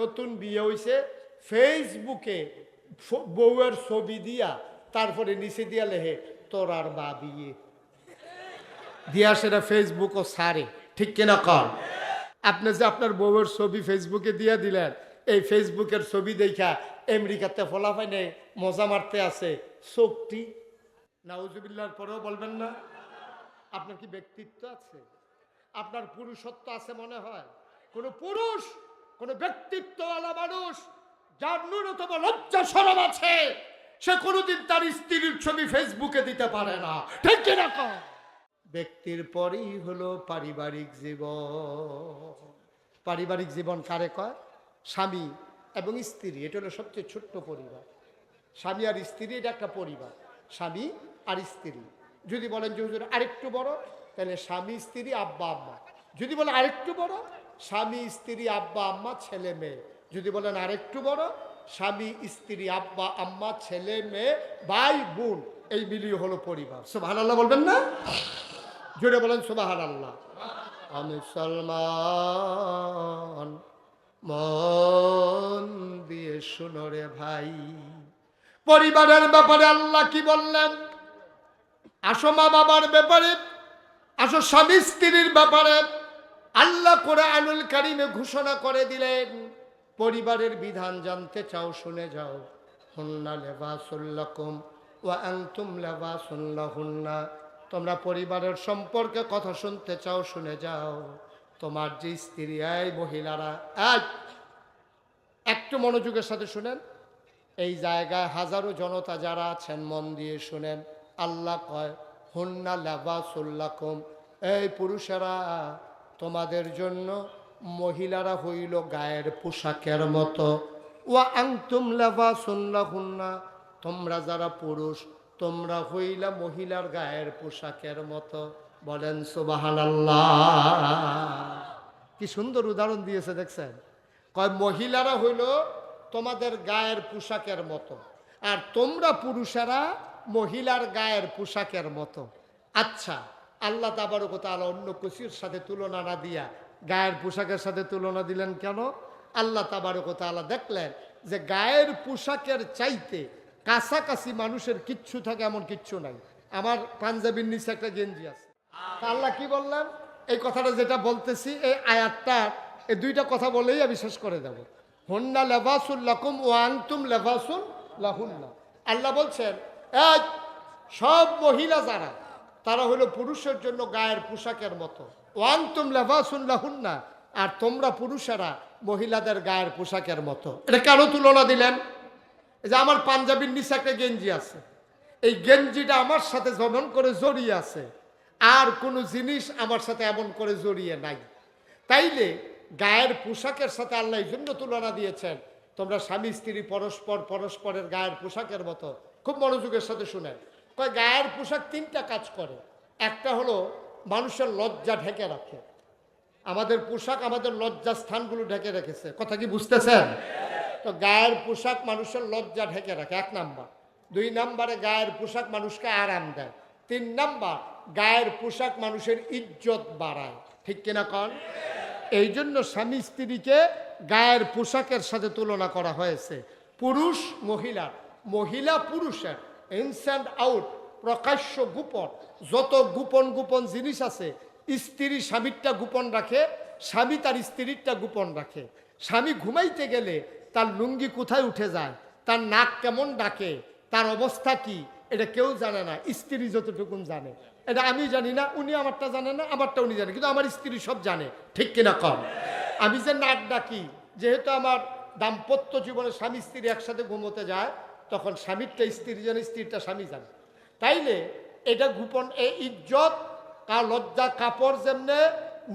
নতুন বিয়ে হইছে ফেসবুকে বউয়ের ছবি দিয়া, তারপরে নিচে দিয়া লেহে তোর আর বা বিয়ে। দিয়া সেটা ফেসবুক ও সারে। ঠিক কিনা? কর আপনি যে আপনার বউয়ের ছবি ফেসবুকে দিয়া দিলেন, এই ফেসবুকের ছবি দেখা আমেরিকাতে ফলাফাই নেই, মজা মারতে আছে। শক্তি নাউজুবিল্লার পরেও বলবেন না। আপনার কি ব্যক্তিত্ব আছে? আপনার পুরুষত্ব আছে মনে হয়? কোন পুরুষ? কোন ব্যক্তিত্বওয়ালা মানুষ যার ন্যূনতম লজ্জা সরব আছে, সে কোনোদিন তার স্ত্রীর ছবি ফেসবুকে দিতে পারে না। ঠিক ব্যক্তির পরেই হলো পারিবারিক জীবন। পারিবারিক জীবন কারে কয়? স্বামী এবং স্ত্রী, এটা হলো সবচেয়ে ছোট্ট পরিবার। স্বামী আর স্ত্রী, এটা একটা পরিবার। স্বামী আর স্ত্রী। যদি বলেন যে হুজুর আরেকটু বড়, তাহলে স্বামী, স্ত্রী, আব্বা, আম্মা। যদি বলেন আরেকটু বড় স্বামী, স্ত্রী, আব্বা, আম্মা, ছেলে, মেয়ে। যদি বলেন আরেকটু বড়, স্বামী, স্ত্রী, আব্বা, আম্মা, ছেলে, মেয়ে, ভাই, বোন, এই মিলিয়ে হলো পরিবার। সুবহান আল্লাহ বলবেন না? জুড়ে বলেন সুবাহান আল্লাহ আমি সলমান, মন দিয়ে শুনো রে ভাই। পরিবারের ব্যাপারে আল্লাহ কি বললেন? আসো মা বাবার ব্যাপারে, আসো স্বামী স্ত্রীর ব্যাপারে। আল্লাহ করে আনুল কারিমে ঘোষণা করে দিলেন, পরিবারের বিধান জানতে চাও, শুনে যাও। হুন্না লেবাসুল্লাকুম ও আংতুম লেবাসুল্লাহুন্না তোমরা পরিবারের সম্পর্কে কথা শুনতে চাও, শুনে যাও। তোমার যে স্ত্রী, এই মহিলারা, এই, একটু মনোযোগের সাথে শুনেন। এই জায়গায় হাজারো জনতা যারা আছেন, মন দিয়ে শুনেন। আল্লাহ কয়, হুন্না লেবাসুল্লাকুম এই পুরুষেরা তোমাদের জন্য মহিলারা হইল গায়ের পোশাকের মতো। ও আংতুম লেবাসুল্লাহুন্না তোমরা যারা পুরুষ, তোমরা হইলা মহিলার গায়ের পোশাকের মতো। বলেন সুবাহান কি সুন্দর উদাহরণ দিয়েছে, দেখছেন? কয়, মহিলারা হইল তোমাদের গায়ের পোশাকের মতো, আর তোমরা পুরুষেরা মহিলার গায়ের পোশাকের মতো। আচ্ছা আল্লাহ তাবারক তাআলা অন্য কিছুর সাথে তুলনা না দিয়া গায়ের পোশাকের সাথে তুলনা দিলেন কেন? আল্লাহ তাবারক তাআলা দেখলেন যে গায়ের পোশাকের চাইতে কাছাকাছি মানুষের কিচ্ছু থাকে এমন কিচ্ছু নাই। আমার পাঞ্জাবির নিচে একটা গেঞ্জি আছে। আল্লাহ কি বললেন? এই কথাটা যেটা বলতেছি, এই আয়াতটা, এই দুইটা কথা বলেই আমি শেষ করে দেব। হন্না লেবাসুল লাকুম ও আংতুম লেবাসুল লাহুন্না। আল্লাহ বলছেন এক সব মহিলা যারা তারা হলো পুরুষের জন্য গায়ের পোশাকের মতো। ওয়াংতুম লেবাসুল লাহুন্না, আর তোমরা পুরুষেরা মহিলাদের গায়ের পোশাকের মতো। এটা কেন তুলনা দিলেন? যে আমার পাঞ্জাবির নিচে একটা গেঞ্জি আছে। এই গেঞ্জিটা আমার সাথে যেমন করে জড়িয়ে আছে। আর কোনো জিনিস আমার সাথে এমন করে জড়িয়ে নাই। তাইলে গায়ের পোশাকের সাথে আল্লাহ এই জন্য তুলনা দিয়েছেন, তোমরা স্বামী, স্ত্রী, পরস্পর, পরস্পরের গায়ের পোশাকের মতো। খুব মনোযোগের সাথে শুনেন। কয়, গায়ের পোশাক তিনটা কাজ করে। একটা হলো মানুষের লজ্জা ঢেকে রাখে। আমাদের পোশাক আমাদের লজ্জা স্থানগুলো ঢেকে রেখেছে। কথা কি বুঝতেছেন? তো গায়ের পোশাক মানুষের লজ্জা ঢেকে রাখে, এক নাম্বার। দুই নাম্বারে গায়ের পোশাক মানুষকে আরাম দেয়। তিন নাম্বার, গায়ের পোশাক মানুষের ইজ্জত বাড়ায়। ঠিক কিনা কন? এই জন্য স্বামী স্ত্রীকে গায়ের পোশাকের সাথে তুলনা করা হয়েছে। পুরুষ, মহিলা। মহিলা, পুরুষের। ইনস্যান্ড আউট, প্রকাশ্য গোপন, যত গোপন গোপন জিনিস আছে, স্ত্রী স্বামীরটা গোপন রাখে, স্বামী তার স্ত্রীরটা গোপন রাখে। স্বামী ঘুমাইতে গেলে তার লুঙ্গি কোথায় উঠে যায়, তার নাক কেমন ডাকে, তার অবস্থা কি, এটা কেউ জানে না, স্ত্রী যতটুকুন জানে। এটা আমি জানি না, উনি আমারটা জানে না, আমারটা উনি জানে, কিন্তু আমার স্ত্রী সব জানে, ঠিক কিনা কম? আমি যে নাক ডাকি, যেহেতু আমার দাম্পত্য জীবনে স্বামী স্ত্রী একসাথে ঘুমোতে যায় তখন স্বামীরটা স্ত্রী জানে স্ত্রীটা স্বামী জানে। তাইলে এটা গোপন এই ইজ্জত কা লজ্জা কাপড় যেমনে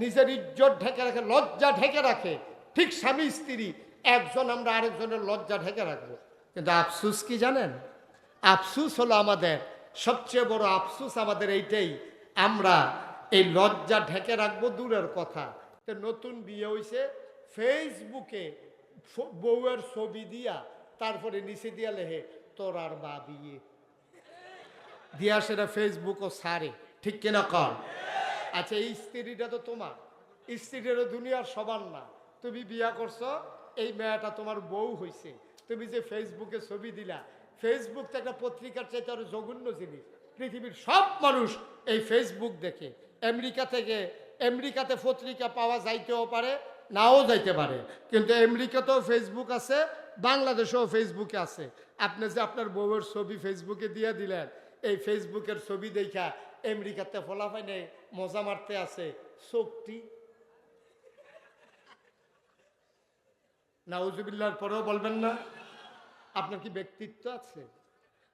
নিজের ইজ্জত ঢেকে রাখে, লজ্জা ঢেকে রাখে, ঠিক স্বামী স্ত্রী, একজন আমরা আরেকজনের লজ্জা ঢেকে রাখব। কিন্তু আফসুস কি জানেন? আফসুস হলো আমাদের, সবচেয়ে বড় আফসুস আমাদের এইটাই, আমরা এই লজ্জা ঢেকে রাখব দূরের কথা। তো নতুন বিয়ে হইছে, ফেসবুকে বউয়ের ছবি দিয়া তারপরে নিচে দিয়া লেহে, তোর আর বা বিয়ে। দিয়া সেটা ফেসবুক ও সারে। ঠিক কিনা? কর আচ্ছা এই স্ত্রীটা তো তোমার। স্ত্রীটা দুনিয়ার সবার না। তুমি বিয়া করছ, এই মেয়েটা তোমার বউ হইছে। তুমি যে ফেসবুকে ছবি দিলা ফেসবুক তো একটা পত্রিকার চাইতে আরও জঘন্য জিনিস। পৃথিবীর সব মানুষ এই ফেসবুক দেখে। আমেরিকা থেকে, আমেরিকাতে পত্রিকা পাওয়া যাইতেও পারে নাও যাইতে পারে। কিন্তু আমেরিকাতেও ফেসবুক আছে, বাংলাদেশেও ফেসবুকে আছে। আপনি যে আপনার বউয়ের ছবি ফেসবুকে দিয়ে দিলেন, এই ফেসবুকের ছবি দেখা আমেরিকাতে ফলাফাই নেই, মজা মারতে আছে। শক্তি নাউজুবিল্লার পরেও বলবেন না। আপনার কি ব্যক্তিত্ব আছে?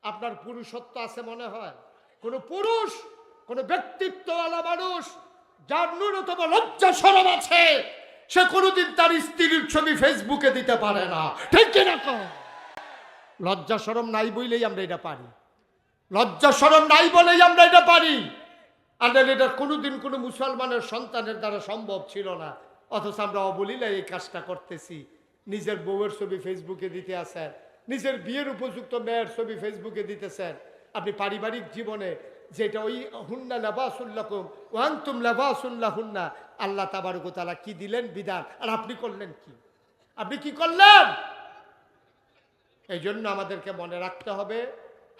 আপনার পুরুষত্ব আছে মনে হয়? কোন পুরুষ, কোন ব্যক্তিত্বওয়ালা মানুষ, যার ন্যূনতম লজ্জা সরম আছে। সে কোনোদিন তার স্ত্রীর ছবি ফেসবুকে দিতে পারে না। ঠিক কিনা? লজ্জা সরম নাই বইলেই আমরা এটা পারি। লজ্জা সরম নাই বলেই আমরা এটা পারি। আর এটা কোনোদিন কোনো মুসলমানের সন্তানের দ্বারা সম্ভব ছিল না। অথচ আমরা অবলীলা এই কাজটা করতেছি। নিজের বউয়ের ছবি ফেসবুকে দিতে আসেন নিজের বিয়ের উপযুক্ত মেয়ের ছবি ফেসবুকে দিতেছেন। আপনি পারিবারিক জীবনে যেটা ওই হুন্না লাবাসুল্লাকুম ওয়ান্তুম লাবাসুল্লাহ হুন্না আল্লাহ তাবারুকতালা কি দিলেন? বিধান। আর আপনি করলেন কি? আপনি কি করলেন? এই জন্য আমাদেরকে মনে রাখতে হবে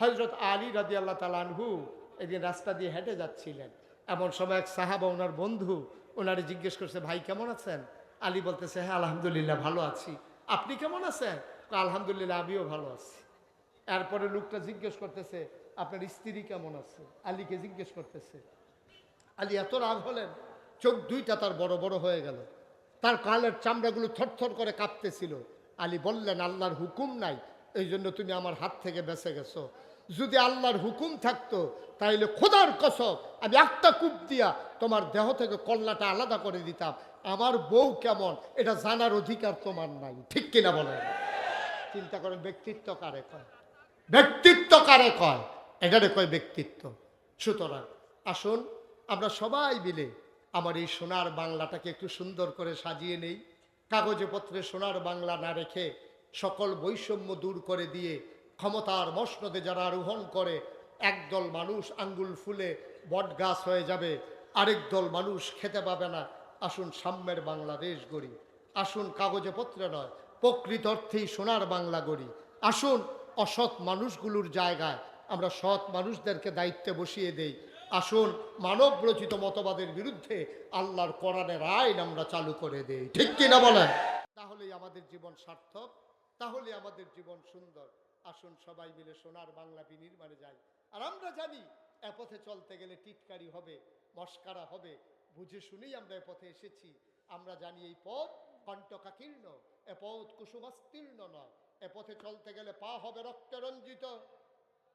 হজরত আলী রাজি আল্লাহ তালানহু একদিন রাস্তা দিয়ে হেঁটে যাচ্ছিলেন। এমন সময় এক সাহাবা, ওনার বন্ধু, ওনারে জিজ্ঞেস করছে, ভাই, কেমন আছেন? আলী বলতেছে হ্যাঁ আলহামদুলিল্লাহ, ভালো আছি। আপনি কেমন আছেন? আলহামদুলিল্লাহ, আমিও ভালো আছি। এরপরে লোকটা জিজ্ঞেস করতেছে আপনার স্ত্রী কেমন আছে? আলীকে জিজ্ঞেস করতেছে। আলী এত রাগ হলেন, চোখ দুইটা তার বড় বড় হয়ে গেল। তার কালের চামড়াগুলো থরথর করে কাঁপতেছিল। আলী বললেন, আল্লাহর হুকুম নাই এই জন্য তুমি আমার হাত থেকে বেঁচে গেছো। যদি আল্লাহর হুকুম থাকতো, তাইলে খোদার কসম, আমি একটা কূপ দিয়া তোমার দেহ থেকে কল্লাটা আলাদা করে দিতাম। আমার বউ কেমন, এটা জানার অধিকার তোমার নাই। ঠিক কিনা বলেন? চিন্তা করেন, ব্যক্তিত্ব কারে কয়? ব্যক্তিত্ব কারে কয়? এটারে কয় ব্যক্তিত্ব? সুতরাং আসুন আমরা সবাই মিলে আমার এই সোনার বাংলাটাকে একটু সুন্দর করে সাজিয়ে নেই। কাগজে পত্রে সোনার বাংলা না রেখে সকল বৈষম্য দূর করে দিয়ে ক্ষমতার মসনদে যারা আরোহণ করে, একদল মানুষ আঙ্গুল ফুলে বট গাছ হয়ে যাবে, আরেক দল মানুষ খেতে পাবে না। আসুন সাম্যের বাংলাদেশ গড়ি। আসুন কাগজে পত্রে নয় প্রকৃত অর্থেই সোনার বাংলা গড়ি। আসুন অসৎ মানুষগুলোর জায়গায় আমরা সৎ মানুষদেরকে দায়িত্বে বসিয়ে দেই। আসুন, মানব রচিত মতবাদের বিরুদ্ধে আল্লাহর কোরআনের আইন আমরা চালু করে দেই। ঠিক কিনা বলেন? তাহলেই আমাদের জীবন সার্থক তাহলে আমাদের জীবন সুন্দর। আসুন, সবাই মিলে সোনার বাংলা বিনির্মাণে যাই। আর আমরা জানি এ পথে চলতে গেলে টিটকারি হবে, মস্কারা হবে। বুঝে শুনেই আমরা এ পথে এসেছি। আমরা জানি এই পথ কণ্টকাকীর্ণ এ পথ কুসুমাস্তীর্ণ নয়। এ পথে চলতে গেলে পা হবে রক্তে রঞ্জিত।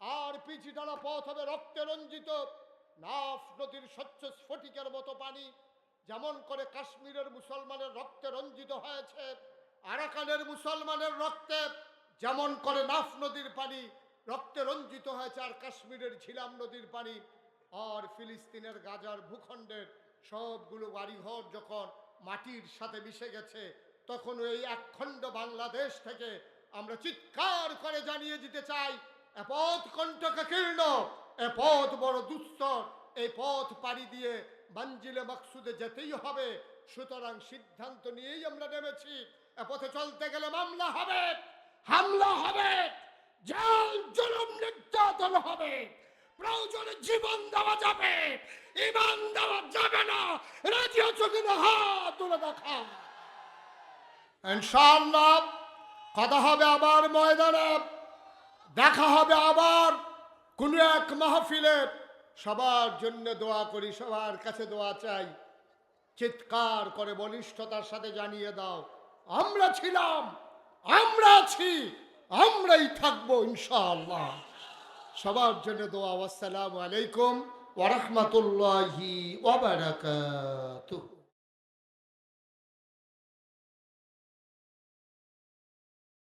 আর পিছি টানা পথ হবে রক্তে রঞ্জিত। নাফ নদীর স্বচ্ছ স্ফটিকের মতো পানি, যেমন করে কাশ্মীরের মুসলমানের রক্তে রঞ্জিত হয়েছে, আরাকানের মুসলমানের রক্তে, যেমন করে নাফ নদীর পানি রক্তে রঞ্জিত হয়েছে, আর কাশ্মীরের ঝিলাম নদীর পানি আর ফিলিস্তিনের গাজার ভূখণ্ডের সবগুলো বাড়িঘর যখন মাটির সাথে মিশে গেছে, তখন এই একখণ্ড বাংলাদেশ থেকে আমরা চিৎকার করে জানিয়ে দিতে চাই এ পথ কণ্ঠকাকীর্ণ এ পথ বড় দুস্তর, এই পথ পাড়ি দিয়ে মঞ্জিলে মকসুদে যেতেই হবে। সুতরাং সিদ্ধান্ত নিয়েই আমরা নেমেছি। এ পথে চলতে গেলে মামলা হবে, হামলা হবে, জাল, জুলুম, নির্যাতন হবে। প্রয়োজনে জীবন দেওয়া যাবে, ইমান দেওয়া যাবে না। রাজি আছো কিনা? হাত তুলে দেখা। ইনশাআল্লাহ, কথা হবে আবার ময়দানে। দেখা হবে আবার কোনো এক মাহফিলে। সবার জন্য দোয়া করি, সবার কাছে দোয়া চাই। চিৎকার করে বলিষ্ঠতার সাথে জানিয়ে দাও, আমরা ছিলাম, আমরা আছি, আমরাই থাকব ইনশাআল্লাহ। সবার জন্য দোয়া আসসালামু আলাইকুম ওরহমতুল্লাহি ওবারাকাতুহু